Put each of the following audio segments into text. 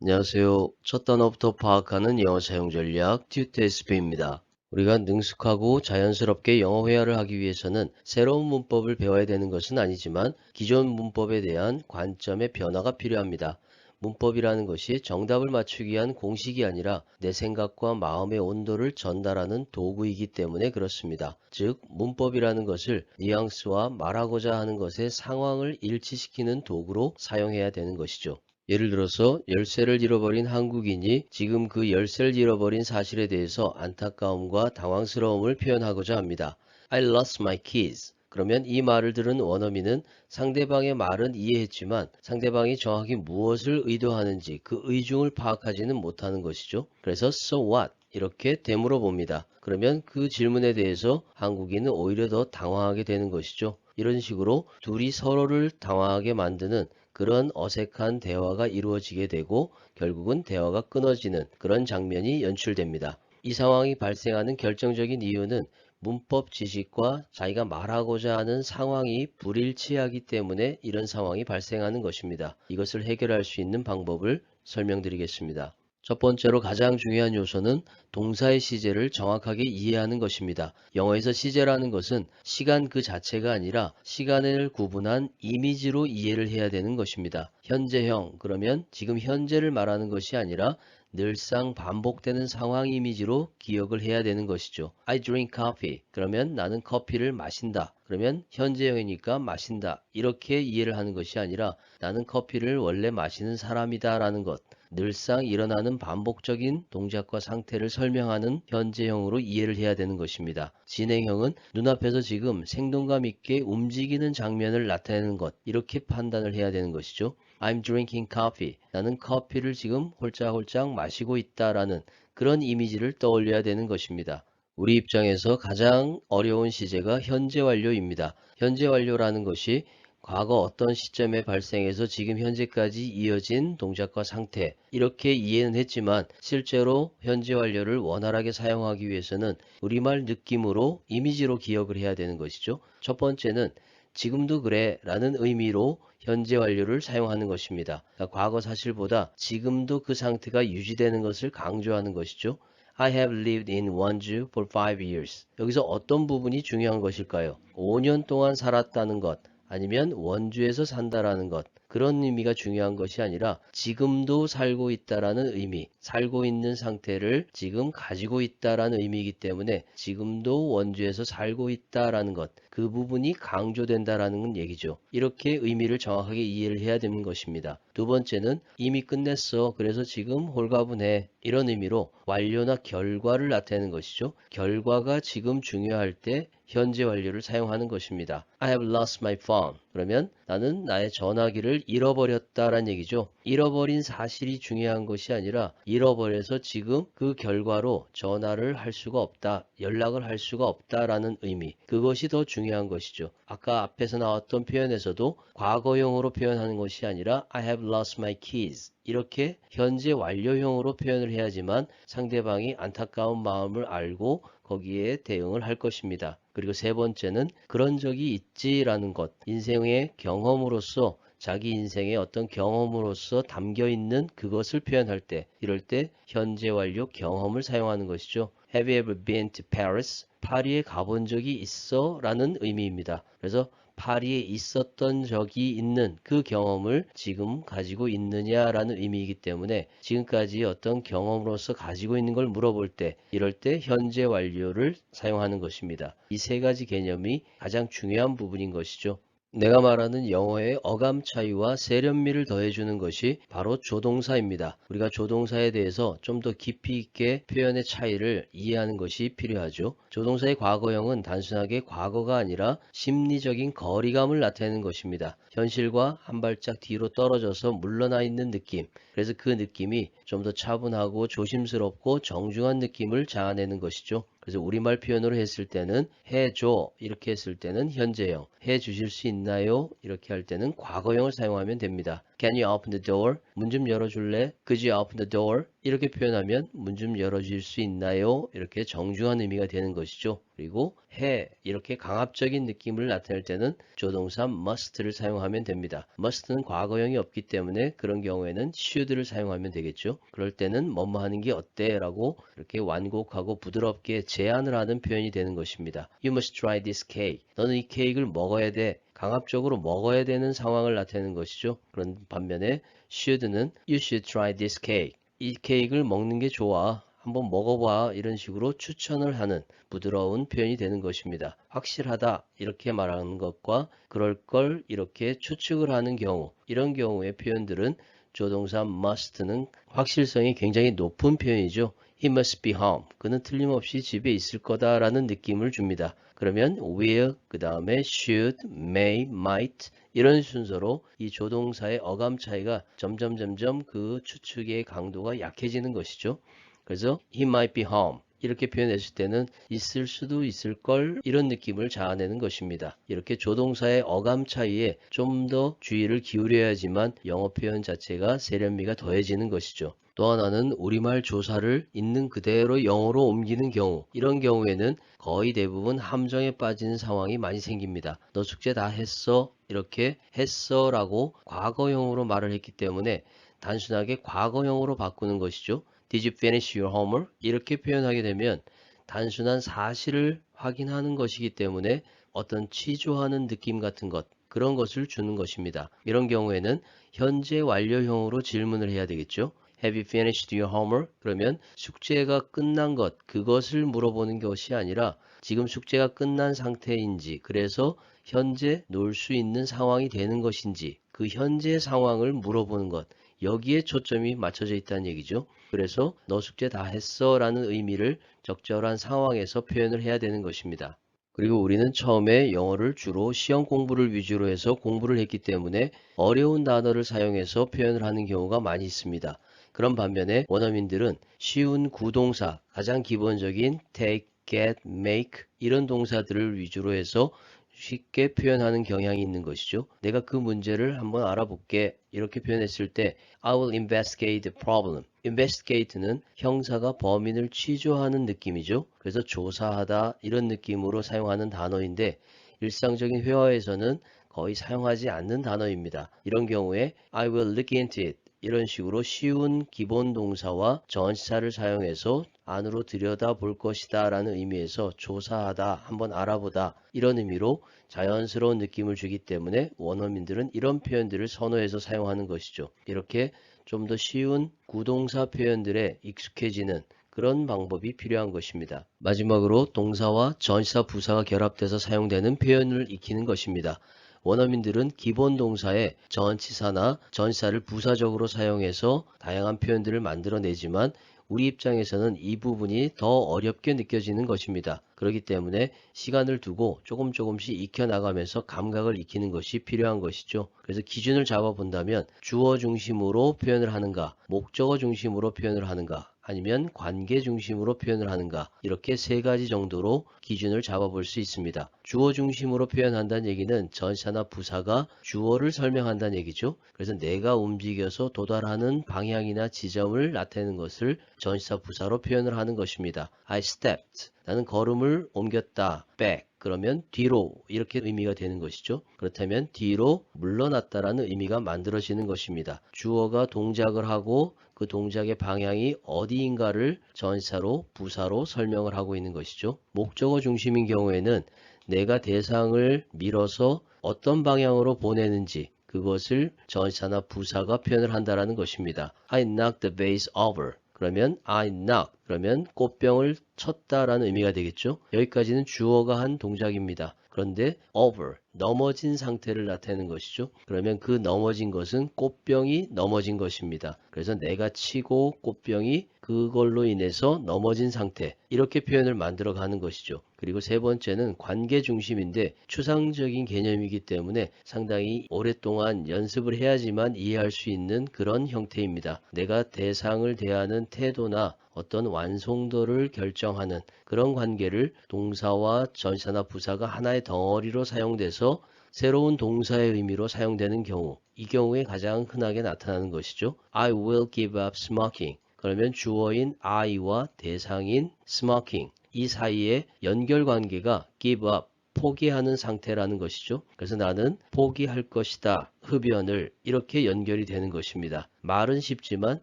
안녕하세요. 첫 단어부터 파악하는 영어 사용 전략 튜테스프입니다. 우리가 능숙하고 자연스럽게 영어 회화를 하기 위해서는 새로운 문법을 배워야 되는 것은 아니지만 기존 문법에 대한 관점의 변화가 필요합니다. 문법이라는 것이 정답을 맞추기 위한 공식이 아니라 내 생각과 마음의 온도를 전달하는 도구이기 때문에 그렇습니다. 즉, 문법이라는 것을 뉘앙스와 말하고자 하는 것의 상황을 일치시키는 도구로 사용해야 되는 것이죠. 예를 들어서 열쇠를 잃어버린 한국인이 지금 그 열쇠를 잃어버린 사실에 대해서 안타까움과 당황스러움을 표현하고자 합니다. I lost my keys. 그러면 이 말을 들은 원어민은 상대방의 말은 이해했지만 상대방이 정확히 무엇을 의도하는지 그 의중을 파악하지는 못하는 것이죠. 그래서 so what? 이렇게 되물어 봅니다. 그러면 그 질문에 대해서 한국인은 오히려 더 당황하게 되는 것이죠. 이런 식으로 둘이 서로를 당황하게 만드는 그런 어색한 대화가 이루어지게 되고 결국은 대화가 끊어지는 그런 장면이 연출됩니다. 이 상황이 발생하는 결정적인 이유는 문법 지식과 자기가 말하고자 하는 상황이 불일치하기 때문에 이런 상황이 발생하는 것입니다. 이것을 해결할 수 있는 방법을 설명드리겠습니다. 첫 번째로 가장 중요한 요소는 동사의 시제를 정확하게 이해하는 것입니다. 영어에서 시제라는 것은 시간 그 자체가 아니라 시간을 구분한 이미지로 이해를 해야 되는 것입니다. 현재형 그러면 지금 현재를 말하는 것이 아니라 늘상 반복되는 상황 이미지로 기억을 해야 되는 것이죠. I drink coffee. 그러면 나는 커피를 마신다. 그러면 현재형이니까 마신다. 이렇게 이해를 하는 것이 아니라 나는 커피를 원래 마시는 사람이다 라는 것. 늘상 일어나는 반복적인 동작과 상태를 설명하는 현재형으로 이해를 해야 되는 것입니다. 진행형은 눈앞에서 지금 생동감 있게 움직이는 장면을 나타내는 것 이렇게 판단을 해야 되는 것이죠. I'm drinking coffee. 나는 커피를 지금 홀짝홀짝 마시고 있다라는 그런 이미지를 떠올려야 되는 것입니다. 우리 입장에서 가장 어려운 시제가 현재 완료입니다. 현재 완료라는 것이 과거 어떤 시점에 발생해서 지금 현재까지 이어진 동작과 상태 이렇게 이해는 했지만 실제로 현재 완료를 원활하게 사용하기 위해서는 우리말 느낌으로 이미지로 기억을 해야 되는 것이죠. 첫 번째는 지금도 그래 라는 의미로 현재 완료를 사용하는 것입니다. 그러니까 과거 사실보다 지금도 그 상태가 유지되는 것을 강조하는 것이죠. I have lived in Wonju for five years. 여기서 어떤 부분이 중요한 것일까요? 5년 동안 살았다는 것, 아니면 원주에서 산다라는 것 그런 의미가 중요한 것이 아니라 지금도 살고 있다라는 의미, 살고 있는 상태를 지금 가지고 있다라는 의미이기 때문에 지금도 원주에서 살고 있다라는 것, 그 부분이 강조된다라는 얘기죠. 이렇게 의미를 정확하게 이해를 해야 되는 것입니다. 두 번째는 이미 끝냈어. 그래서 지금 홀가분해. 이런 의미로 완료나 결과를 나타내는 것이죠. 결과가 지금 중요할 때 현재 완료를 사용하는 것입니다. I have lost my phone. 그러면 나는 나의 전화기를 잃어버렸다란 얘기죠. 잃어버린 사실이 중요한 것이 아니라 잃어버려서 지금 그 결과로 전화를 할 수가 없다. 연락을 할 수가 없다라는 의미. 그것이 더 중요한 것이죠. 아까 앞에서 나왔던 표현에서도 과거형으로 표현하는 것이 아니라 I have lost my keys. 이렇게 현재 완료형으로 표현을 해야지만 상대방이 안타까운 마음을 알고 거기에 대응을 할 것입니다. 그리고 세 번째는 그런 적이 있지라는 것, 인생의 경험으로서 자기 인생의 어떤 경험으로서 담겨 있는 그것을 표현할 때, 이럴 때 현재 완료 경험을 사용하는 것이죠. Have you ever been to Paris? 파리에 가본 적이 있어? 라는 의미입니다. 그래서 파리에 있었던 적이 있는 그 경험을 지금 가지고 있느냐라는 의미이기 때문에 지금까지 어떤 경험으로서 가지고 있는 걸 물어볼 때 이럴 때 현재 완료를 사용하는 것입니다. 이 세 가지 개념이 가장 중요한 부분인 것이죠. 내가 말하는 영어의 어감 차이와 세련미를 더해주는 것이 바로 조동사입니다. 우리가 조동사에 대해서 좀 더 깊이 있게 표현의 차이를 이해하는 것이 필요하죠. 조동사의 과거형은 단순하게 과거가 아니라 심리적인 거리감을 나타내는 것입니다. 현실과 한 발짝 뒤로 떨어져서 물러나 있는 느낌. 그래서 그 느낌이 좀 더 차분하고 조심스럽고 정중한 느낌을 자아내는 것이죠. 그래서 우리말 표현으로 했을 때는 해줘 이렇게 했을 때는 현재형 해 주실 수 있나요? 이렇게 할 때는 과거형을 사용하면 됩니다. Can you open the door? 문 좀 열어줄래? Could you open the door? 이렇게 표현하면 문 좀 열어줄 수 있나요? 이렇게 정중한 의미가 되는 것이죠. 그리고 해 이렇게 강압적인 느낌을 나타낼 때는 조동사 must를 사용하면 됩니다. must는 과거형이 없기 때문에 그런 경우에는 should를 사용하면 되겠죠. 그럴 때는 뭐뭐 하는 게 어때? 라고 이렇게 완곡하고 부드럽게 제안을 하는 표현이 되는 것입니다. You must try this cake. 너는 이 케이크를 먹어야 돼. 강압적으로 먹어야 되는 상황을 나타내는 것이죠. 그런 반면에 should는 you should try this cake. 이 케이크를 먹는 게 좋아. 한번 먹어봐. 이런 식으로 추천을 하는 부드러운 표현이 되는 것입니다. 확실하다. 이렇게 말하는 것과 그럴 걸 이렇게 추측을 하는 경우. 이런 경우의 표현들은 조동사 must는 확실성이 굉장히 높은 표현이죠. He must be home. 그는 틀림없이 집에 있을 거다라는 느낌을 줍니다. 그러면 will, 그 다음에 should, may, might 이런 순서로 이 조동사의 어감 차이가 점점 점점 그 추측의 강도가 약해지는 것이죠. 그래서 he might be home 이렇게 표현했을 때는 있을 수도 있을 걸 이런 느낌을 자아내는 것입니다. 이렇게 조동사의 어감 차이에 좀 더 주의를 기울여야지만 영어 표현 자체가 세련미가 더해지는 것이죠. 또 하나는 우리말 조사를 있는 그대로 영어로 옮기는 경우 이런 경우에는 거의 대부분 함정에 빠지는 상황이 많이 생깁니다. 너 숙제 다 했어? 이렇게 했어 라고 과거형으로 말을 했기 때문에 단순하게 과거형으로 바꾸는 것이죠. Did you finish your homework? 이렇게 표현하게 되면 단순한 사실을 확인하는 것이기 때문에 어떤 취조하는 느낌 같은 것 그런 것을 주는 것입니다. 이런 경우에는 현재 완료형으로 질문을 해야 되겠죠. Have you finished your homework? 그러면 숙제가 끝난 것, 그것을 물어보는 것이 아니라 지금 숙제가 끝난 상태인지, 그래서 현재 놀 수 있는 상황이 되는 것인지, 그 현재 상황을 물어보는 것, 여기에 초점이 맞춰져 있다는 얘기죠. 그래서 너 숙제 다 했어 라는 의미를 적절한 상황에서 표현을 해야 되는 것입니다. 그리고 우리는 처음에 영어를 주로 시험 공부를 위주로 해서 공부를 했기 때문에 어려운 단어를 사용해서 표현을 하는 경우가 많이 있습니다. 그런 반면에 원어민들은 쉬운 구동사, 가장 기본적인 take, get, make 이런 동사들을 위주로 해서 쉽게 표현하는 경향이 있는 것이죠. 내가 그 문제를 한번 알아볼게. 이렇게 표현했을 때 I will investigate the problem. investigate는 형사가 범인을 취조하는 느낌이죠. 그래서 조사하다 이런 느낌으로 사용하는 단어인데 일상적인 회화에서는 거의 사용하지 않는 단어입니다. 이런 경우에 I will look into it. 이런 식으로 쉬운 기본 동사와 전치사를 사용해서 안으로 들여다 볼 것이다 라는 의미에서 조사하다, 한번 알아보다 이런 의미로 자연스러운 느낌을 주기 때문에 원어민들은 이런 표현들을 선호해서 사용하는 것이죠. 이렇게 좀 더 쉬운 구동사 표현들에 익숙해지는 그런 방법이 필요한 것입니다. 마지막으로 동사와 전치사 부사가 결합돼서 사용되는 표현을 익히는 것입니다. 원어민들은 기본 동사에 전치사나 전치사를 부사적으로 사용해서 다양한 표현들을 만들어내지만 우리 입장에서는 이 부분이 더 어렵게 느껴지는 것입니다. 그렇기 때문에 시간을 두고 조금 조금씩 익혀나가면서 감각을 익히는 것이 필요한 것이죠. 그래서 기준을 잡아본다면 주어 중심으로 표현을 하는가, 목적어 중심으로 표현을 하는가, 아니면 관계 중심으로 표현을 하는가 이렇게 세 가지 정도로 기준을 잡아볼 수 있습니다. 주어 중심으로 표현한다는 얘기는 전사나 부사가 주어를 설명한다는 얘기죠. 그래서 내가 움직여서 도달하는 방향이나 지점을 나타내는 것을 전사 부사로 표현을 하는 것입니다. I stepped. 나는 걸음을 옮겼다. back. 그러면 뒤로 이렇게 의미가 되는 것이죠. 그렇다면 뒤로 물러났다라는 의미가 만들어지는 것입니다. 주어가 동작을 하고 그 동작의 방향이 어디인가를 전사로 부사로 설명을 하고 있는 것이죠. 목적어 중심인 경우에는 내가 대상을 밀어서 어떤 방향으로 보내는지 그것을 전사나 부사가 표현을 한다라는 것입니다. I knocked the vase over. 그러면 I knock 그러면 꽃병을 쳤다라는 의미가 되겠죠. 여기까지는 주어가 한 동작입니다. 그런데 over 넘어진 상태를 나타내는 것이죠. 그러면 그 넘어진 것은 꽃병이 넘어진 것입니다. 그래서 내가 치고 꽃병이 그걸로 인해서 넘어진 상태 이렇게 표현을 만들어 가는 것이죠. 그리고 세 번째는 관계 중심인데 추상적인 개념이기 때문에 상당히 오랫동안 연습을 해야지만 이해할 수 있는 그런 형태입니다. 내가 대상을 대하는 태도나 어떤 완성도를 결정하는 그런 관계를 동사와 전사나 부사가 하나의 덩어리로 사용돼서 새로운 동사의 의미로 사용되는 경우 이 경우에 가장 흔하게 나타나는 것이죠. I will give up smoking. 그러면 주어인 I와 대상인 smoking 이 사이에 연결 관계가 give up 포기하는 상태라는 것이죠. 그래서 나는 포기할 것이다. 흡연을 이렇게 연결이 되는 것입니다. 말은 쉽지만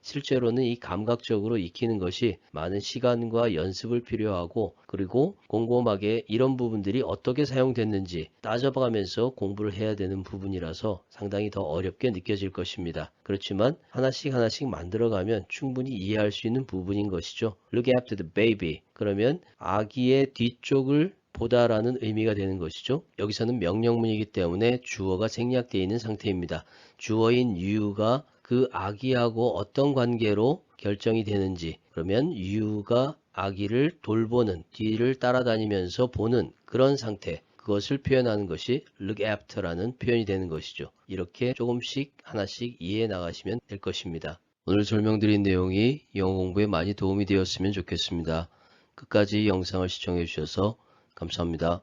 실제로는 이 감각적으로 익히는 것이 많은 시간과 연습을 필요하고 그리고 곰곰하게 이런 부분들이 어떻게 사용됐는지 따져가면서 공부를 해야 되는 부분이라서 상당히 더 어렵게 느껴질 것입니다. 그렇지만 하나씩 하나씩 만들어가면 충분히 이해할 수 있는 부분인 것이죠. Look after the baby. 그러면 아기의 뒤쪽을 보다라는 의미가 되는 것이죠. 여기서는 명령문이기 때문에 주어가 생략되어 있는 상태입니다. 주어인 you가 그 아기하고 어떤 관계로 결정이 되는지 그러면 you가 아기를 돌보는 뒤를 따라다니면서 보는 그런 상태 그것을 표현하는 것이 look after라는 표현이 되는 것이죠. 이렇게 조금씩 하나씩 이해해 나가시면 될 것입니다. 오늘 설명드린 내용이 영어 공부에 많이 도움이 되었으면 좋겠습니다. 끝까지 영상을 시청해 주셔서 감사합니다.